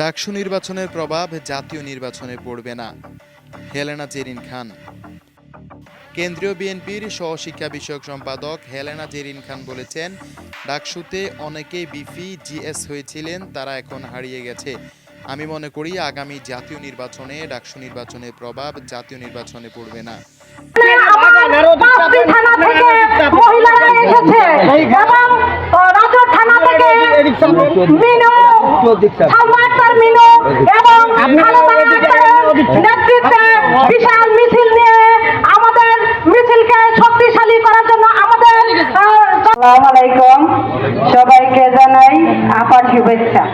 ডাকসু নির্বাচনের প্রভাব জাতীয় নির্বাচনে পড়বে না। হেলেনা জেরিন খান। কেন্দ্রীয় বিএনপির সহশিক্ষা বিষয়ক সম্পাদক হেলেনা জেরিন খান বলেছেন ডাকসুতে অনেকেই বিফি জিএস হয়েছিলেন তারা এখন হারিয়ে গেছে। আমি মনে করি আগামী জাতীয় নির্বাচনে ডাকসু নির্বাচনের প্রভাব জাতীয় নির্বাচনে পড়বে না। থানা থেকে মিনু এবং নেতৃত্বে বিশাল মিছিল নিয়ে আমাদের মিছিলকে শক্তিশালী করার জন্য আমাদের আসসালামু আলাইকুম। সবাইকে জানাই আপার শুভেচ্ছা।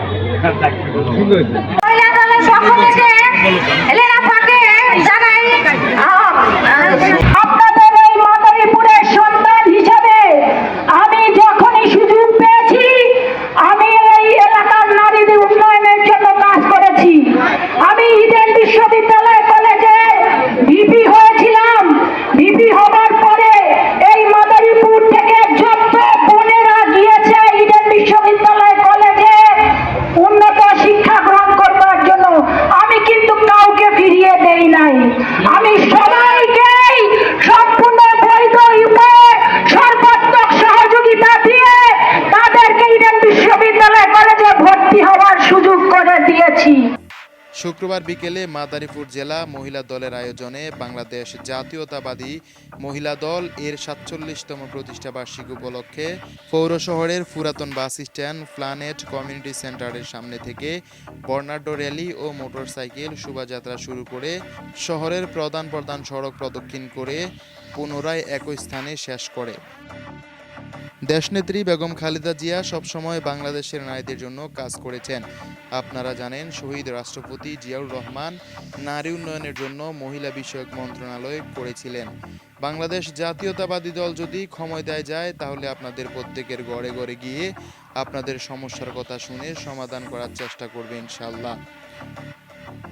আমি সবাইকেই শুক্রবার বিকেলে মাদারীপুর জেলা মহিলা দলের আয়োজনে বাংলাদেশ জাতীয়তাবাদী মহিলা দল এর সাতচল্লিশতম প্রতিষ্ঠা বার্ষিকী উপলক্ষে পৌর শহরের পুরাতন বাস স্ট্যান্ড প্ল্যানেট কমিউনিটি সেন্টারের সামনে থেকে বর্ণাঢ্য র্যালি ও মোটরসাইকেল শোভাযাত্রা শুরু করে শহরের প্রধান প্রধান সড়ক প্রদক্ষিণ করে পুনরায় একই স্থানে শেষ করে। দেশনেত্রী বেগম খালেদা জিয়া সবসময় বাংলাদেশের নারীদের জন্য কাজ করেছেন। আপনারা জানেন, শহীদ রাষ্ট্রপতি জিয়াউর রহমান নারী উন্নয়নের জন্য মহিলা বিষয়ক মন্ত্রণালয় করেছিলেন। বাংলাদেশ জাতীয়তাবাদী দল যদি ক্ষমতায় যায়, তাহলে আপনাদের প্রত্যেকের ঘরে ঘরে গিয়ে আপনাদের সমস্যার কথা শুনে সমাধান করার চেষ্টা করবে ইনশাল্লাহ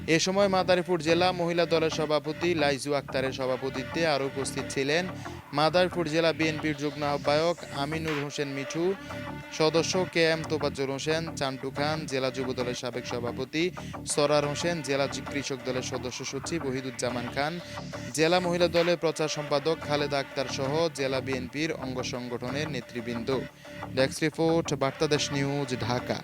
এ সময় মাদারীপুর জেলা মহিলা দলের সভাপতি লাইজু আক্তারের সভাপতিত্বে আরও উপস্থিত ছিলেন মাদারীপুর জেলা বিএনপির যুগ্ম আহ্বায়ক আমিনুর হোসেন মিঠু, সদস্য কে এম তোফাজ্জল হোসেন, চান্টু খান, জেলা যুব দলের সাবেক সভাপতি সরার হোসেন, জেলা কৃষক দলের সদস্য সচিব ওহিদুজ্জামান খান, জেলা মহিলা দলের প্রচার সম্পাদক খালেদা আক্তার সহ জেলা বিএনপির অঙ্গ সংগঠনের নেতৃবৃন্দ। Desk report, Bartadesh news, Dhaka.